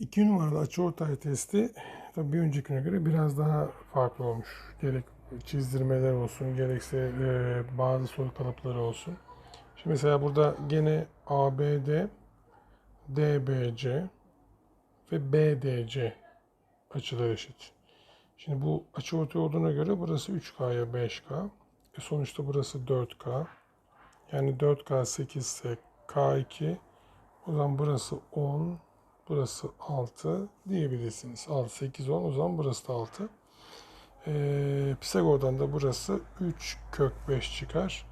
İki numaralı açıortay testi tabii bir öncekine göre biraz daha farklı olmuş. Gerek çizdirmeler olsun, gerekse e, bazı soru kalıpları olsun. Şimdi mesela burada gene ABD, DBC ve BDC açılar eşit. Şimdi bu açıortay olduğuna göre burası 3K'ya 5K. E sonuçta burası 4K. Yani 4K 8 ise K2. O zaman burası 10, burası 6 diyebilirsiniz. 6, 8, 10 o zaman burası da 6. Ee, Pisagor'dan da burası 3 kök 5 çıkar.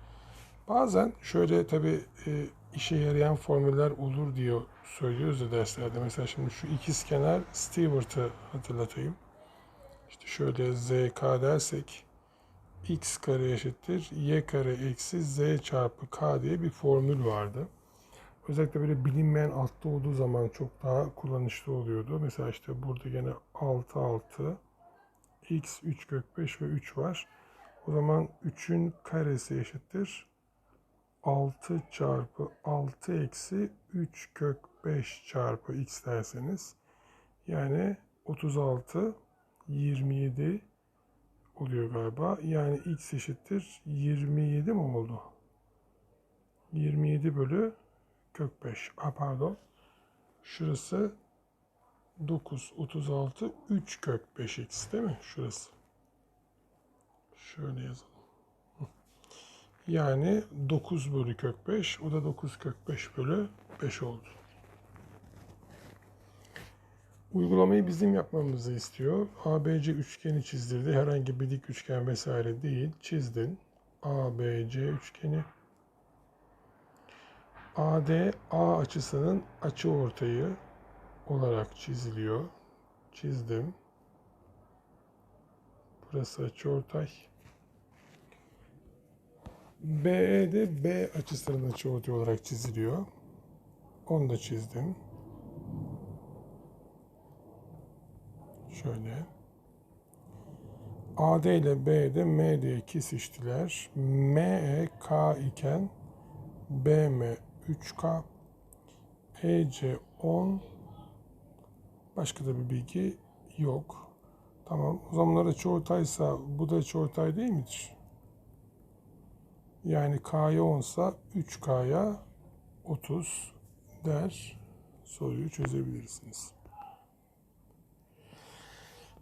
Bazen şöyle tabi e, işe yarayan formüller olur diye söylüyoruz da derslerde. Mesela şimdi şu ikizkenar Stewart'ı hatırlatayım. İşte şöyle ZK dersek x kare eşittir y kare eksi z çarpı k diye bir formül vardı. Özellikle böyle bilinmeyen altta olduğu zaman çok daha kullanışlı oluyordu. Mesela işte burada gene 6 6 x 3 kök 5 ve 3 var. O zaman 3'ün karesi eşittir 6 çarpı 6 eksi 3 kök 5 çarpı x derseniz yani 36 27 oluyor galiba. Yani x eşittir 27 mi oldu? 27 bölü kök 5. A pardon. Şurası 9, 36, 3 kök 5x değil mi? Şurası. Şöyle yazalım. Yani 9 bölü kök 5. O da 9 kök 5 bölü 5 oldu. Uygulamayı bizim yapmamızı istiyor. ABC üçgeni çizdirdi. Herhangi bir dik üçgen vesaire değil. Çizdin. ABC üçgeni. AD A açısının açı ortayı olarak çiziliyor. Çizdim. Burası açı ortay. BE B açısının açı ortay olarak çiziliyor. Onu da çizdim. Şöyle. AD ile BD MD'ye kesiştiler. ME K iken BM 3K EC 10 Başka da bir bilgi yok. Tamam. O zaman bunlar açıortaysa bu da açıortay değil midir? Yani K'ya 10 sa 3K'ya 30 der. Soruyu çözebilirsiniz.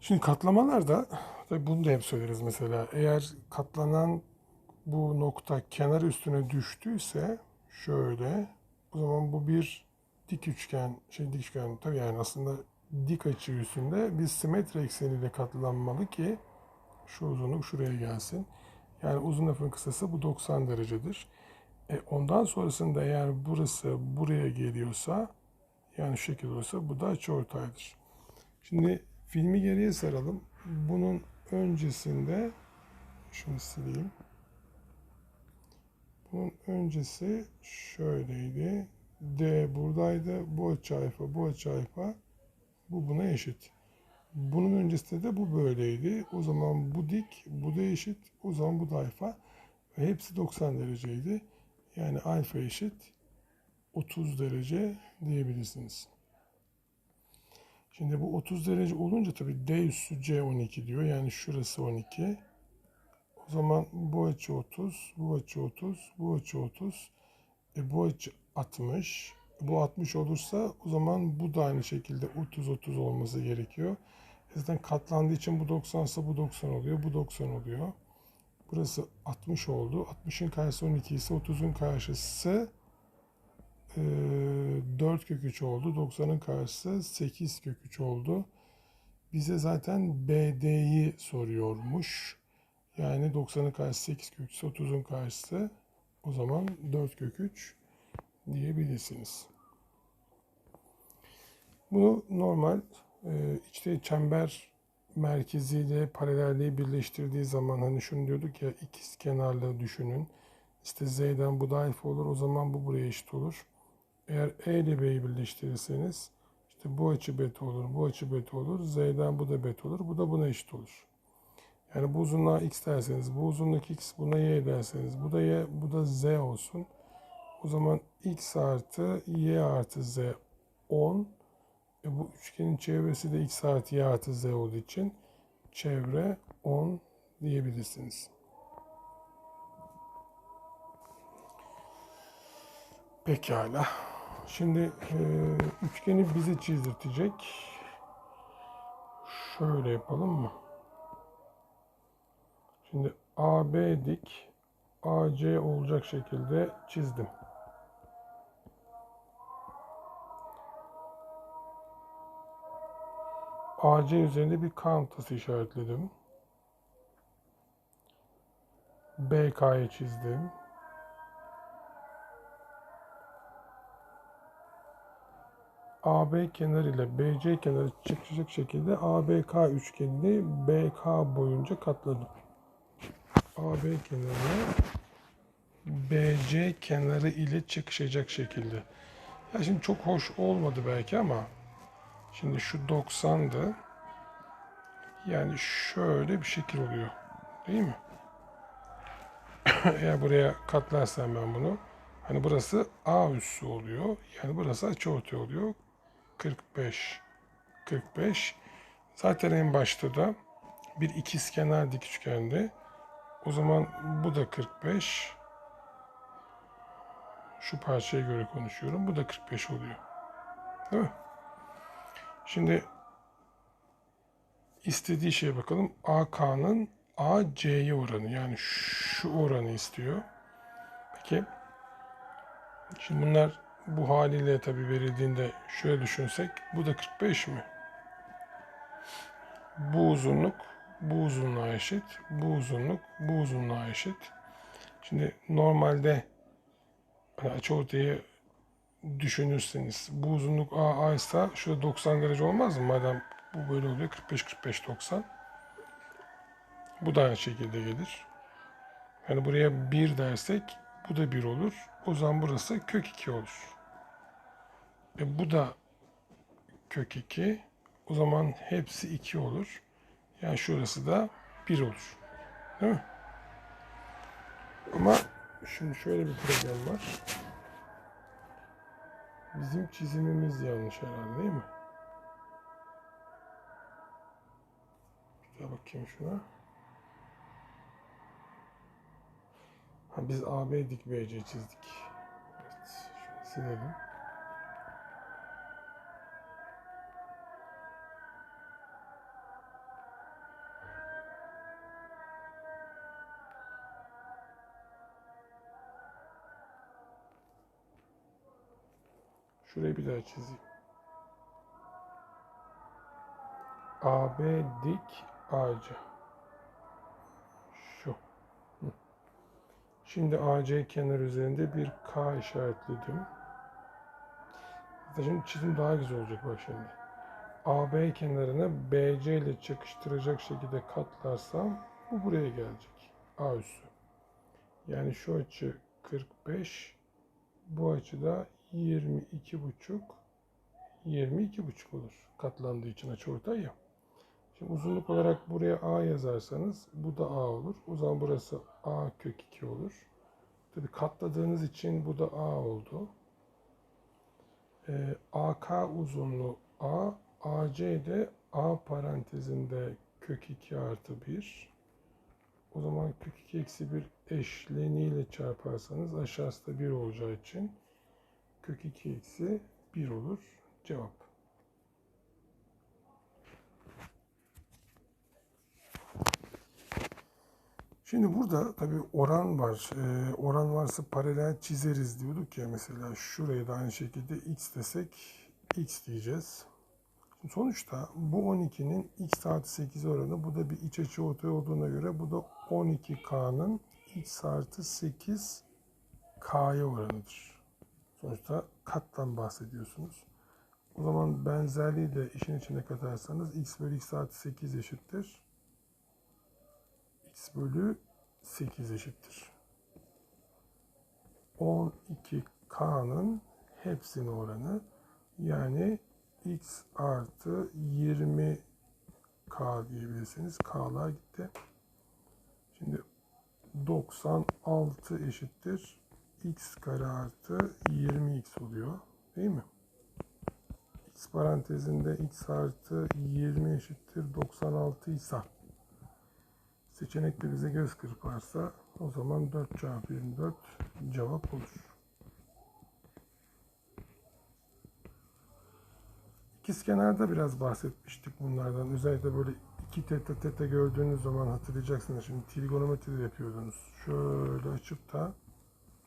Şimdi katlamalarda tabii bunu da hep söyleriz mesela. Eğer katlanan bu nokta kenar üstüne düştüyse şöyle o zaman bu bir dik üçgen şey dik üçgen tabii yani aslında dik açı üstünde bir simetri ekseniyle katlanmalı ki şu uzunluk şuraya gelsin. Yani uzun lafın kısası bu 90 derecedir. E ondan sonrasında eğer burası buraya geliyorsa yani şu şekilde olursa bu da açıortaydır. Şimdi filmi geriye saralım. Bunun öncesinde şunu sileyim. Bunun öncesi şöyleydi. D buradaydı. Bu açı alfa, bu açı alfa. Bu buna eşit. Bunun öncesinde de bu böyleydi. O zaman bu dik, bu da eşit. O zaman bu da alfa. Ve hepsi 90 dereceydi. Yani alfa eşit 30 derece diyebilirsiniz. Şimdi bu 30 derece olunca tabii D üssü C 12 diyor. Yani şurası 12. O zaman bu açı 30, bu açı 30, bu açı 30. E bu açı 60. Bu 60 olursa o zaman bu da aynı şekilde 30-30 olması gerekiyor. E zaten katlandığı için bu 90 ise bu 90 oluyor. Bu 90 oluyor. Burası 60 oldu. 60'ın karşısı 12 ise 30'un karşısı e, 4 kök 3 oldu. 90'ın karşısı 8 kök 3 oldu. Bize zaten BD'yi soruyormuş. Yani 90'ın karşısı 8 kök 3 30'un karşısı o zaman 4 kök 3 diyebilirsiniz. Bunu normal e, işte çember merkeziyle paralelliği birleştirdiği zaman hani şunu diyorduk ya ikiz kenarlı düşünün. İşte Z'den bu da alfa olur o zaman bu buraya eşit olur. Eğer E ile B'yi birleştirirseniz işte bu açı beta olur, bu açı beta olur. Z'den bu da beta olur, bu da buna eşit olur. Yani bu uzunluğa x derseniz, bu uzunluk x, buna y derseniz, bu da y, bu da z olsun. O zaman x artı y artı z 10. E bu üçgenin çevresi de x artı y artı z olduğu için çevre 10 diyebilirsiniz. Pekala. Şimdi e, üçgeni bize çizdirtecek. Şöyle yapalım mı? Şimdi AB dik AC olacak şekilde çizdim. AC üzerinde bir kan noktası işaretledim. BK'yı çizdim. AB kenarı ile BC kenarı çıkacak şekilde ABK üçgenini BK boyunca katladım. AB kenarı BC kenarı ile çıkışacak şekilde. Ya şimdi çok hoş olmadı belki ama şimdi şu 90'dı. Yani şöyle bir şekil oluyor. Değil mi? Eğer buraya katlarsam ben bunu hani burası A üssü oluyor. Yani burası açıortay oluyor. 45 45 zaten en başta da bir ikizkenar dik üçgendi. O zaman bu da 45 şu parçaya göre konuşuyorum. Bu da 45 oluyor. Değil mi? Şimdi istediği şeye bakalım. AK'nın AC'ye oranı yani şu oranı istiyor. Peki şimdi bunlar bu haliyle tabi verildiğinde şöyle düşünsek bu da 45 mi? Bu uzunluk bu uzunluğa eşit. Bu uzunluk bu uzunluğa eşit. Şimdi normalde hani açıortayı düşünürseniz bu uzunluk A, A ise şurada 90 derece olmaz mı? Madem bu böyle oluyor 45 45 90. Bu da aynı şekilde gelir. Yani buraya 1 dersek bu da 1 olur. O zaman burası kök 2 olur. E bu da kök 2. O zaman hepsi 2 olur. Yani şurası da 1 olur. Değil mi? Ama şimdi şöyle bir problem var. Bizim çizimimiz yanlış herhalde değil mi? Bir daha bakayım şuna. Ha, biz AB dik BC çizdik. Evet, şunu silelim. Şurayı bir daha çizeyim. AB dik AC. Şu. Şimdi AC kenar üzerinde bir K işaretledim. Hatta şimdi çizim daha güzel olacak bak şimdi. AB kenarını BC ile çakıştıracak şekilde katlarsam bu buraya gelecek. A üssü. Yani şu açı 45, bu açıda 22 buçuk 22 buçuk olur. Katlandığı için açıortay ya. Şimdi uzunluk olarak buraya A yazarsanız bu da A olur. O zaman burası A kök 2 olur. Tabi katladığınız için bu da A oldu. Ee, AK uzunluğu A, AC de A parantezinde kök 2 artı 1. O zaman kök 2 eksi 1 eşleniyle çarparsanız aşağısı da 1 olacağı için kök 2 eksi 1 olur. Cevap. Şimdi burada tabi oran var. Ee, oran varsa paralel çizeriz diyorduk ya mesela şuraya da aynı şekilde x desek x diyeceğiz. Sonuçta bu 12'nin x artı 8 oranı bu da bir iç açı ortay olduğuna göre bu da 12k'nın x artı 8 k'ya oranıdır. Sonuçta kattan bahsediyorsunuz. O zaman benzerliği de işin içine katarsanız x bölü x artı 8 eşittir. x bölü 8 eşittir. 12k'nın hepsinin oranı yani x artı 20 k diyebilirsiniz. K'lar gitti. Şimdi 96 eşittir x kare artı 20x oluyor. Değil mi? x parantezinde x artı 20 eşittir 96 ise seçenek de bize göz kırparsa o zaman 4 çarpı 24 cevap olur. İkizkenarda biraz bahsetmiştik bunlardan. Özellikle böyle iki teta teta gördüğünüz zaman hatırlayacaksınız. Şimdi trigonometri yapıyordunuz. Şöyle açıp da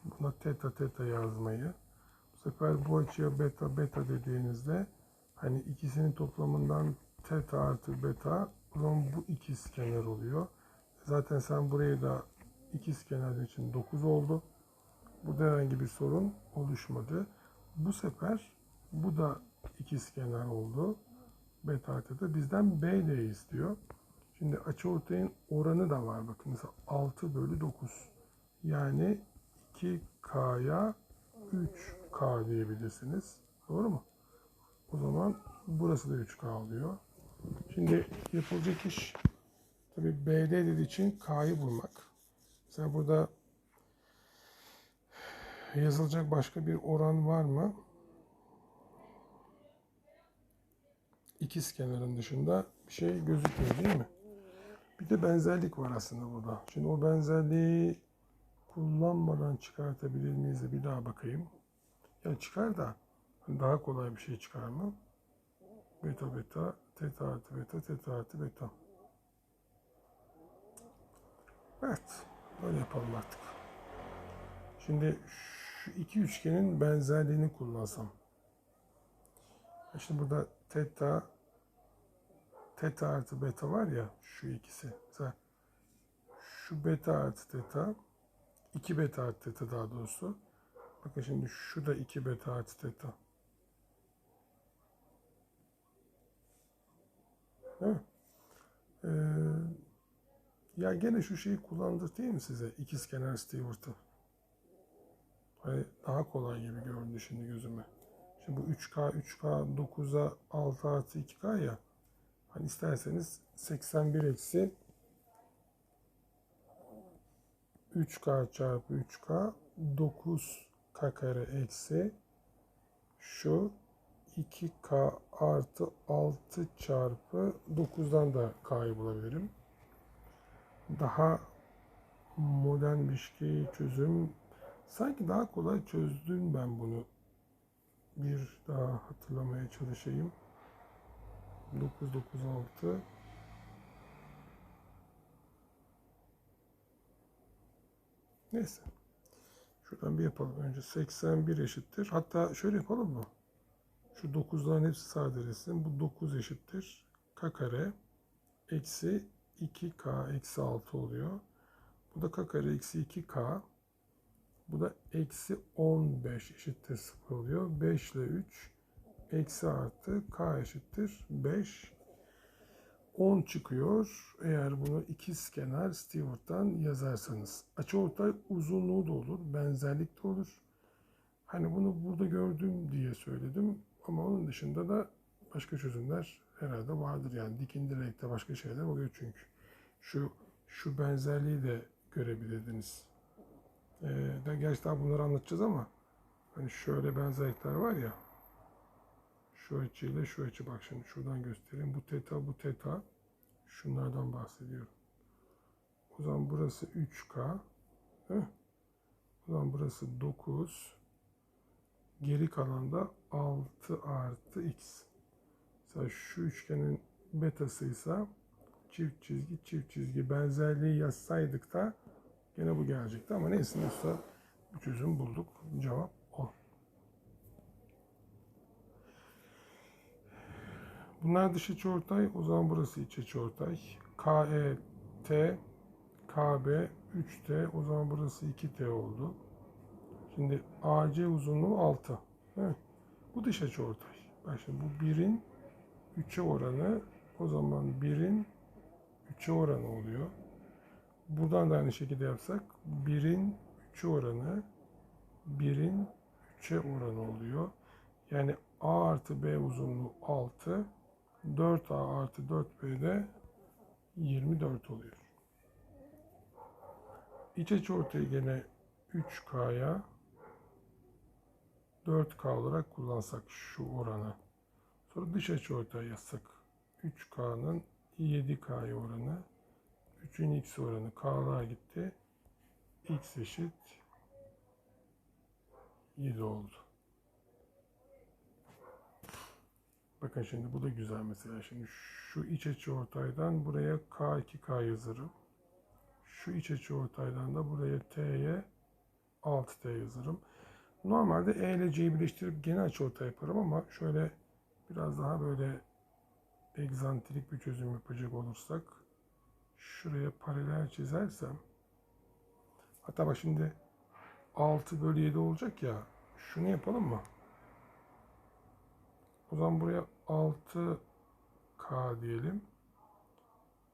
buna teta teta yazmayı. Bu sefer bu açıya beta beta dediğinizde hani ikisinin toplamından teta artı beta o zaman bu ikizkenar oluyor. Zaten sen burayı da ikizkenar için 9 oldu. Burada herhangi bir sorun oluşmadı. Bu sefer bu da ikizkenar oldu. Beta teta bizden B de istiyor. Şimdi açıortayın oranı da var. Bakın mesela 6 bölü 9. Yani 2K'ya 3K diyebilirsiniz. Doğru mu? O zaman burası da 3K oluyor. Şimdi yapılacak iş tabi BD dediği için K'yı bulmak. Mesela burada yazılacak başka bir oran var mı? İkiz kenarın dışında bir şey gözükmüyor değil mi? Bir de benzerlik var aslında burada. Şimdi o benzerliği kullanmadan çıkartabilir miyiz bir daha bakayım. Ya çıkar da daha kolay bir şey çıkar mı? Beta beta, teta artı beta, teta artı beta. Evet, böyle yapalım artık. Şimdi şu iki üçgenin benzerliğini kullansam. Şimdi burada teta teta artı beta var ya şu ikisi. Mesela şu beta artı teta 2 beta artı teta daha doğrusu. Bakın şimdi şu da 2 beta artı teta. Değil? Ee, ya gene şu şeyi kullandırtayım mı size? İkizkenar Stewart'ı. Hani daha kolay gibi göründü şimdi gözüme. Şimdi bu 3K, 3K, 9'a 6 artı 2K ya. Hani isterseniz 81 eksi 3K çarpı 3K 9K kare eksi şu 2K artı 6 çarpı 9'dan da K'yı bulabilirim. Daha modern bir şey çözüm. Sanki daha kolay çözdüm ben bunu. Bir daha hatırlamaya çalışayım. 996 Neyse. Şuradan bir yapalım. Önce 81 eşittir. Hatta şöyle yapalım mı? Şu 9'ların hepsi sadeleşsin. Bu 9 eşittir. K kare eksi 2K eksi 6 oluyor. Bu da K kare eksi 2K. Bu da eksi 15 eşittir 0 oluyor. 5 ile 3 eksi artı K eşittir 5. 10 çıkıyor. Eğer bunu ikiz kenar Stewart'tan yazarsanız. Açıortay uzunluğu da olur. Benzerlik de olur. Hani bunu burada gördüm diye söyledim. Ama onun dışında da başka çözümler herhalde vardır. Yani dikin direkte başka şeyler oluyor çünkü. Şu şu benzerliği de görebilirdiniz. Ee, de gerçi daha bunları anlatacağız ama hani şöyle benzerlikler var ya şu açıyla şu açı bak şimdi şuradan göstereyim. Bu teta bu teta şunlardan bahsediyorum. O zaman burası 3K. Heh. O zaman burası 9. Geri kalan da 6 artı X. Mesela şu üçgenin betasıysa çift çizgi çift çizgi benzerliği yazsaydık da gene bu gelecekti ama neyse olsa bir çözüm bulduk. Cevap o. Bunlar dış açıortay. O zaman burası iç açıortay. KE T KB 3T. O zaman burası 2T oldu. Şimdi AC uzunluğu 6. Evet. Bu dış açıortay. Bak şimdi bu 1'in 3'e oranı o zaman 1'in 3'e oranı oluyor. Buradan da aynı şekilde yapsak 1'in 3'e oranı 1'in 3'e oranı oluyor. Yani A artı B uzunluğu 6. 4A artı 4B de 24 oluyor. İç açı ortayı gene 3K'ya 4K olarak kullansak şu oranı. Sonra dış açıortay yazsak 3K'nın 7K'ya oranı 3'ün X oranı K'lar gitti. X eşit 7 oldu. Bakın şimdi bu da güzel mesela. Şimdi şu iç açı ortaydan buraya K2K yazarım. Şu iç açı ortaydan da buraya T'ye 6T yazarım. Normalde E ile C'yi birleştirip gene açı ortay yaparım ama şöyle biraz daha böyle egzantrik bir çözüm yapacak olursak şuraya paralel çizersem hatta bak şimdi 6 bölü 7 olacak ya şunu yapalım mı? O zaman buraya 6K diyelim.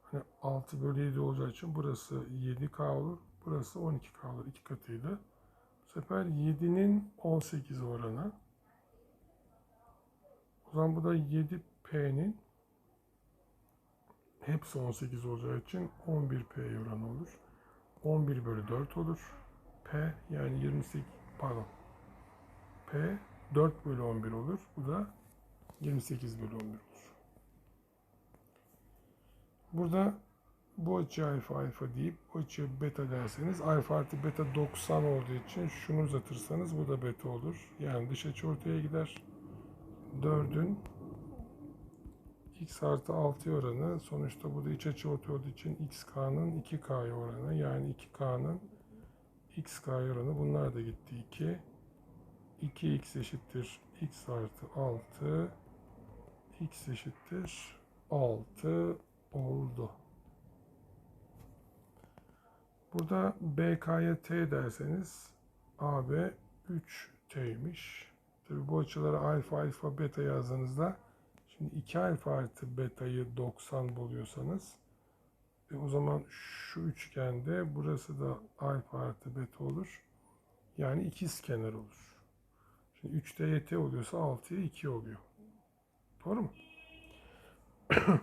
Hani 6 bölü 7 olacağı için burası 7K olur. Burası 12K olur. iki katıydı. Bu sefer 7'nin 18 oranı. O zaman bu da 7P'nin hepsi 18 olacağı için 11P oranı olur. 11 bölü 4 olur. P yani 28 pardon. P 4 bölü 11 olur. Bu da 28 bölü 11 olur. Burada bu açı alfa alfa deyip bu açı beta derseniz alfa artı beta 90 olduğu için şunu uzatırsanız bu da beta olur. Yani dış açı ortaya gider. 4'ün x artı 6 oranı sonuçta burada iç açı ortaya olduğu için xk'nın 2k'ya oranı yani 2k'nın xk oranı bunlar da gitti 2 2x eşittir x artı 6 x eşittir 6 oldu. Burada BK'ya T derseniz AB 3T'ymiş. Tabi bu açılara alfa alfa beta yazdığınızda şimdi 2 alfa artı beta'yı 90 buluyorsanız e o zaman şu üçgende burası da alfa artı beta olur. Yani ikiz kenar olur. Şimdi 3'te t oluyorsa 6'ya 2 oluyor. Doğru mu?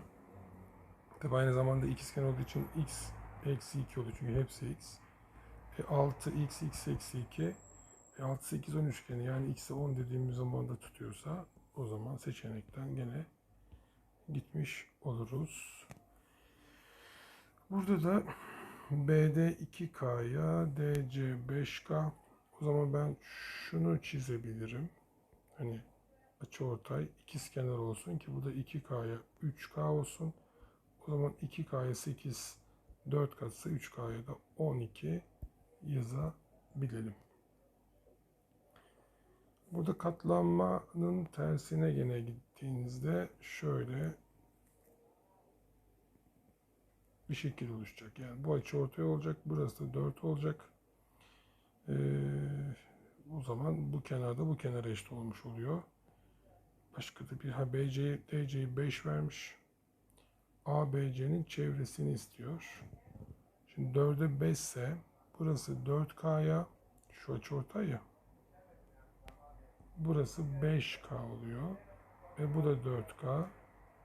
Tabi aynı zamanda ikizkenar olduğu için x eksi 2 oluyor çünkü hepsi x. E 6x x eksi 2 e 6 8 10 üçgeni yani x'e 10 dediğimiz zaman da tutuyorsa o zaman seçenekten gene gitmiş oluruz. Burada da BD 2K'ya DC 5K o zaman ben şunu çizebilirim. Hani açıortay ikizkenar olsun ki bu da 2K'ya 3K olsun. O zaman 2K'ya 8 4 katsa 3K'ya da 12 yazabilelim. Burada katlanmanın tersine gene gittiğinizde şöyle bir şekil oluşacak. Yani bu açı ortaya olacak. Burası da 4 olacak. Ee, o zaman bu kenarda bu kenara eşit olmuş oluyor. Başka da bir ha BC, DC'yi 5 vermiş. ABC'nin çevresini istiyor. Şimdi 4'e 5 ise burası 4K'ya şu açı ortay ya. Burası 5K oluyor. Ve bu da 4K.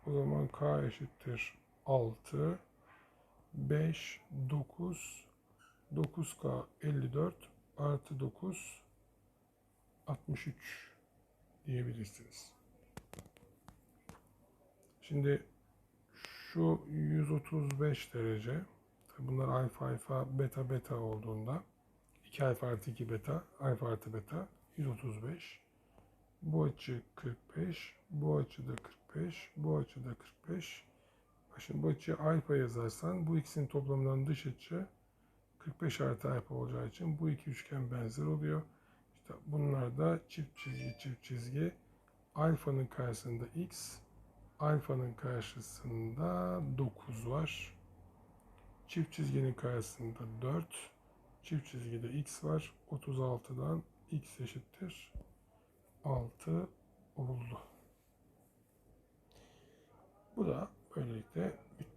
O zaman K eşittir 6. 5, 9, 9K 54 artı 9 63 diyebilirsiniz. Şimdi şu 135 derece bunlar alfa alfa beta beta olduğunda 2 alfa artı 2 beta alfa artı beta 135 bu açı 45 bu açı da 45 bu açı da 45 Şimdi bu açıya alfa yazarsan bu ikisinin toplamından dış açı 45 artı alfa olacağı için bu iki üçgen benzer oluyor. İşte bunlar da çift çizgi çift çizgi. Alfanın karşısında x, alfanın karşısında 9 var. Çift çizginin karşısında 4, çift çizgide x var. 36'dan x eşittir 6 oldu. Bu da böylelikle